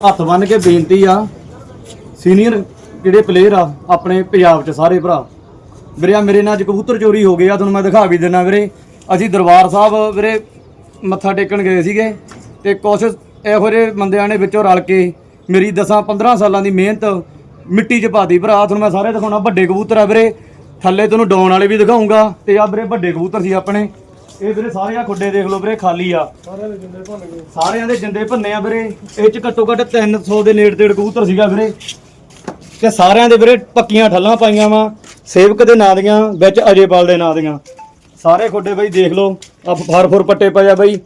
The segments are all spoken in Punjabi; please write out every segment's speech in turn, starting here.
ਹੱਥ ਬੰਨ ਕੇ ਬੇਨਤੀ ਆ ਸੀਨੀਅਰ ਜਿਹੜੇ ਪਲੇਅਰ ਆ, ਆਪਣੇ ਪੰਜਾਬ 'ਚ ਸਾਰੇ ਭਰਾ। ਵੀਰੇ ਆ ਮੇਰੇ ਨਾਲ ਅੱਜ ਕਬੂਤਰ ਚੋਰੀ ਹੋ ਗਏ ਆ, ਤੁਹਾਨੂੰ ਮੈਂ ਦਿਖਾ ਵੀ ਦਿੰਨਾ ਵੀਰੇ। ਅਸੀਂ ਦਰਬਾਰ ਸਾਹਿਬ ਵੀਰੇ ਮੱਥਾ ਟੇਕਣ ਗਏ ਸੀਗੇ ਤੇ ਕੁਛ ਇਹੋ ਜਿਹੇ ਬੰਦਿਆਂ ਨੇ ਵਿੱਚੋਂ ਰਲ ਕੇ ਮੇਰੀ 10 15 ਸਾਲਾਂ ਦੀ ਮਿਹਨਤ ਮਿੱਟੀ 'ਚ ਪਾਤੀ। ਭਰਾ, ਤੁਹਾਨੂੰ ਮੈਂ ਸਾਰੇ ਦਿਖਾਉਣਾ, ਵੱਡੇ ਕਬੂਤਰ ਆ ਵੀਰੇ। ਥੱਲੇ ਤੁਹਾਨੂੰ ਡਾਉਣ ਵਾਲੇ ਵੀ ਦਿਖਾਉਂਗਾ ਤੇ ਆ ਵੀਰੇ ਵੱਡੇ ਕਬੂਤਰ ਸੀ ਆਪਣੇ। ਇਹ ਵੀਰੇ ਸਾਰੇ ਆ ਖੁੱਡੇ ਦੇਖ ਲਓ ਵੀਰੇ, ਖਾਲੀ ਆ। ਸਾਰਿਆਂ ਦੇ ਜਿੰਦੇ ਭੰਨੇ ਆ ਵੀਰੇ। ਇਹ ਚ ਘੱਟੋ ਘੱਟ 300 ਦੇ ਨੇੜੇ ਤੇੜ ਕਬੂਤਰ ਸੀਗਾ ਵੀਰੇ। ਤੇ ਸਾਰਿਆਂ ਦੇ ਵੀਰੇ ਪੱਕੀਆਂ ਠੱਲਾਂ ਪਾਈਆਂ ਵਾ, ਸੇਵਕ ਦੇ ਨਾਂ ਦੀਆਂ, ਵਿੱਚ ਅਜੇਪਾਲ ਦੇ ਨਾਂ ਦੀਆਂ। ਸਾਰੇ ਖੁੱਡੇ ਬਈ ਦੇਖ ਲਓ ਆ ਫਰ ਫੁਰ ਪੱਟੇ ਪਏ ਆ ਬਈ।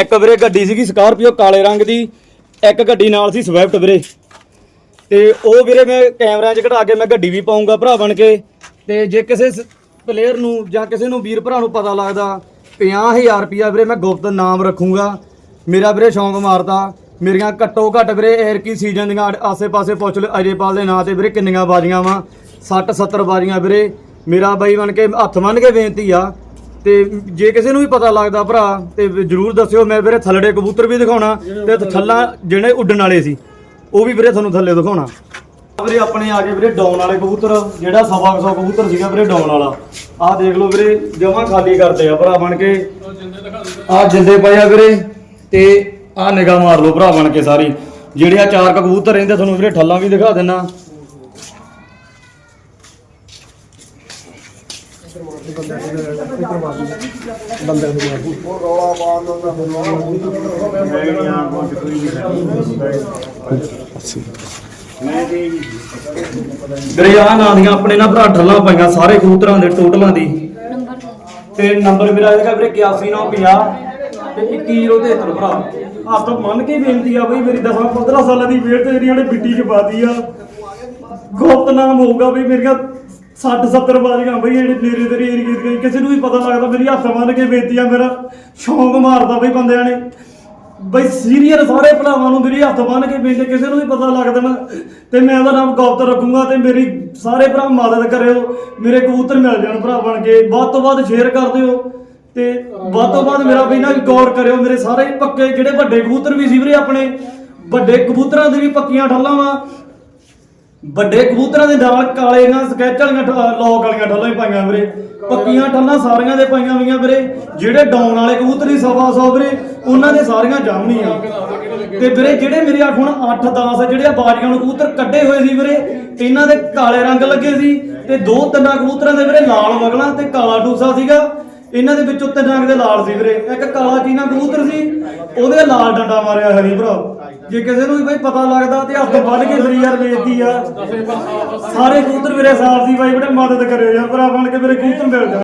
ਇੱਕ ਵੀਰੇ ਗੱਡੀ ਸੀਗੀ ਸਕਾਰਪੀਓ ਕਾਲੇ ਰੰਗ ਦੀ, ਇੱਕ ਗੱਡੀ ਨਾਲ ਸੀ ਸਵਿਫਟ ਵੀਰੇ। ਤੇ ਉਹ ਵੀਰੇ ਮੈਂ ਕੈਮਰਿਆਂ 'ਚ ਘਟਾ ਕੇ ਮੈਂ ਗੱਡੀ ਵੀ ਪਾਉਂਗਾ ਭਰਾ ਬਣ ਕੇ। ਤੇ ਜੇ ਕਿਸੇ ਪਲੇਅਰ ਨੂੰ ਜਾਂ ਕਿਸੇ ਨੂੰ ਵੀਰ ਭਰਾ ਨੂੰ ਪਤਾ ਲੱਗਦਾ 50000 ਰੁਪਿਆ ਵੀਰੇ ਮੈਂ ਗੁਪਤ ਨਾਮ ਰੱਖੂੰਗਾ। ਮੇਰਾ ਵੀਰੇ ਸ਼ੌਂਕ ਮਾਰਦਾ ਮੇਰੀਆਂ ਘੱਟੋ ਘੱਟ ਵੀਰੇ ਏਰ ਕੀ ਸੀਜ਼ਨ ਦੀਆਂ ਆਸੇ-ਪਾਸੇ ਪੁੱਛ ਲਓ, ਅਜੇਪਾਲ ਦੇ ਨਾਂ ਤੇ ਵੀਰੇ ਕਿੰਨੀਆਂ ਬਾਜੀਆਂ ਵਾ। 60 70 ਬਾਜੀਆਂ ਵੀਰੇ। ਮੇਰਾ ਬਾਈ ਬਣ ਕੇ ਹੱਥ ਮੰਨ ਕੇ ਬੇਨਤੀ ਆ। ਤੇ ਜੇ ਕਿਸੇ ਨੂੰ ਵੀ ਪਤਾ ਲੱਗਦਾ ਭਰਾ, ਤੇ ਜਰੂਰ ਦੱਸਿਓ, ਮੈਂ ਵੀਰੇ ਥੱਲੜੇ ਕਬੂਤਰ ਵੀ ਦਿਖਾਉਣਾ ਤੇ ਥੱਲਾ ਜਿਹੜੇ ਉੱਡਣ ਵਾਲੇ ਸੀ, ਉਹ ਵੀ ਵੀਰੇ ਤੁਹਾਨੂੰ ਥੱਲੇ ਦਿਖਾਉਣਾ। ਵੀਰੇ, ਆਪਣੇ ਆ ਗਏ ਵੀਰੇ ਡਾਊਨ ਵਾਲੇ ਕਬੂਤਰ, ਜਿਹੜਾ ਸਵਾ ਕੁ ਸੌ ਕਬੂਤਰ ਸੀਗਾ ਵੀਰੇ ਡਾਊਨ ਵਾਲਾ। ਆਹ ਦੇਖ ਲਓ ਵੀਰੇ, ਜਮਾ ਖਾਲੀ ਕਰਦੇ ਆ ਭਰਾ ਬਣ ਕੇ। ਆਹ ਜਿੰਦੇ ਪਏ ਆ ਵੀਰੇ, ਤੇ ਆਹ ਨਿਗਾਹ ਮਾਰ ਲਓ ਭਰਾ ਬਣ ਕੇ ਸਾਰੀ। ਜਿਹੜੇ ਆ ਚਾਰ ਕਬੂਤਰ ਰਹਿੰਦੇ, ਤੁਹਾਨੂੰ ਵੀਰੇ ਠੱਲਾਂ ਵੀ ਦਿਖਾ ਦਿੰਨਾ। ਵੀਰੇ ਆਹ ਨਾਂ ਦੀਆਂ ਆਪਣੇ ਨਾਲ ਭਰਾ ਠੱਲਾਂ ਪਾਈਆਂ ਸਾਰੇ ਕਬੂਤਰਾਂ ਦੇ ਟੋਟਲਾਂ ਦੀ। ਤੇ ਨੰਬਰ ਮੇਰਾ ਹੈਗਾ ਵੀਰੇ 8150 ਤੇ 2173 ਭਰਾ। ਹੱਥ ਮੰਨ ਕੇ ਬੇਨਤੀ ਆ ਬਈ ਮੇਰੀ 10 15 ਸਾਲਾਂ ਦੀ ਵੇਟ ਜਿਹੜੀ ਉਹਨੇ ਮਿੱਟੀ ਚ ਪਾਤੀ ਆ ਗੁਪਤ ਨਾਮ ਹੋਊਗਾ ਬਈ ਮੇਰੀਆਂ 60 70 ਬਾਰੀਆਂ ਬਈ ਜਿਹੜੇ ਨੇੜੇ ਤੇਰੇ ਏਰੀਏ ਦੀਆਂ ਕਿਸੇ ਨੂੰ ਵੀ ਪਤਾ ਲੱਗਦਾ ਮੇਰੀ ਹੱਥ ਮੰਨ ਕੇ ਬੇਨਤੀ ਆ ਮੇਰਾ ਸ਼ੌਂਕ ਮਾਰਦਾ ਬਈ ਬੰਦਿਆਂ ਨੇ। ਬਈ ਸੀਰੀਅਸ ਸਾਰੇ ਭਰਾਵਾਂ ਨੂੰ ਮੇਰੀ ਹੱਥ ਬੰਨ ਕੇ ਬੇਨਤੀ ਕਿਸੇ ਨੂੰ ਵੀ ਪਤਾ ਲੱਗ ਦੇਣਾ ਤੇ ਮੈਂ ਉਹਦਾ ਨਾਮ ਗੁਪਤ ਰੱਖੂੰਗਾ ਤੇ ਮੇਰੀ ਸਾਰੇ ਭਰਾ ਮਦਦ ਕਰਿਓ, ਮੇਰੇ ਕਬੂਤਰ ਮਿਲ ਜਾਣ ਭਰਾ ਬਣ ਕੇ, ਵੱਧ ਤੋਂ ਵੱਧ ਸ਼ੇਅਰ ਕਰ ਦਿਓ, ਤੇ ਵੱਧ ਤੋਂ ਵੱਧ ਮੇਰਾ ਵੀ ਨਾ ਗੌਰ ਕਰਿਓ, ਮੇਰੇ ਸਾਰੇ ਪੱਕੇ ਜਿਹੜੇ ਵੱਡੇ ਕਬੂਤਰ ਵੀ ਸੀ ਵੀਰੇ ਆਪਣੇ, ਵੱਡੇ ਕਬੂਤਰਾਂ ਦੀ ਵੀ ਪੱਕੀਆਂ ਠੱਲਾਂ ਵਾ ਵੱਡੇ ਕਬੂਤਰਾਂ ਦੇ ਨਾਲ ਕਾਲੇ ਨਾਲ ਸਕੈਚ ਵਾਲੀਆਂ ਠ- ਲੌਕ ਵਾਲੀਆਂ ਠੱਲਾਂ ਹੀ ਪਾਈਆਂ ਵੀਰੇ। ਪੱਕੀਆਂ ਠੱਲਾਂ ਸਾਰੀਆਂ ਦੇ ਪਾਈਆਂ ਹੋਈਆਂ ਵੀਰੇ। ਜਿਹੜੇ ਡਾਉਣ ਵਾਲੇ ਕਬੂਤਰ ਹੀ ਸਵਾ ਸੌ ਵੀਰੇ, ਉਹਨਾਂ ਦੇ ਸਾਰੀਆਂ ਜਾਮਣੀਆਂ। ਤੇ ਵੀਰੇ ਜਿਹੜੇ ਮੇਰੇ ਅੱਠ ਹੁਣ 8 10 ਜਿਹੜੇ ਆ ਬਾਜੀਆਂ ਨੂੰ ਕਬੂਤਰ ਕੱਢੇ ਹੋਏ ਸੀ ਵੀਰੇ, ਇਹਨਾਂ ਦੇ ਕਾਲੇ ਰੰਗ ਲੱਗੇ ਸੀ। ਤੇ ਦੋ ਤਿੰਨਾਂ ਕਬੂਤਰਾਂ ਦੇ ਵੀਰੇ ਲਾਲ ਮਗਲਾ ਤੇ ਕਾਲਾ ਡੂਸਾ ਸੀਗਾ। ਇਹਨਾਂ ਦੇ ਵਿੱਚੋਂ ਤਿੰਨ ਰੰਗ ਦੇ ਲਾਲ ਸੀ ਵੀਰੇ। ਇੱਕ ਕਾਲਾ ਚੀਨਾ ਕਬੂਤਰ ਸੀ, ਉਹਦੇ ਲਾਲ ਡੰਡਾ ਮਾਰਿਆ ਹਰੀ ਭਰਾ। ਜੇ ਕਿਸੇ ਨੂੰ ਵੀ ਬਈ ਪਤਾ ਲੱਗਦਾ ਤੇ ਹੱਥ ਵੱਢ ਕੇ ਫਰੀ ਯਾਰ ਵੇਚਦੀ ਆ। ਸਾਰੇ ਕਬੂਤਰ ਮੇਰੇ ਸਾਫ਼ ਦੀ ਬਾਈ, ਬੜੇ ਮਦਦ ਕਰਿਓ ਯਾਰ, ਭਰਾ ਬਣ ਕੇ ਮੇਰੇ ਕਬੂਤਰ ਮਿਲ ਜਾਣ।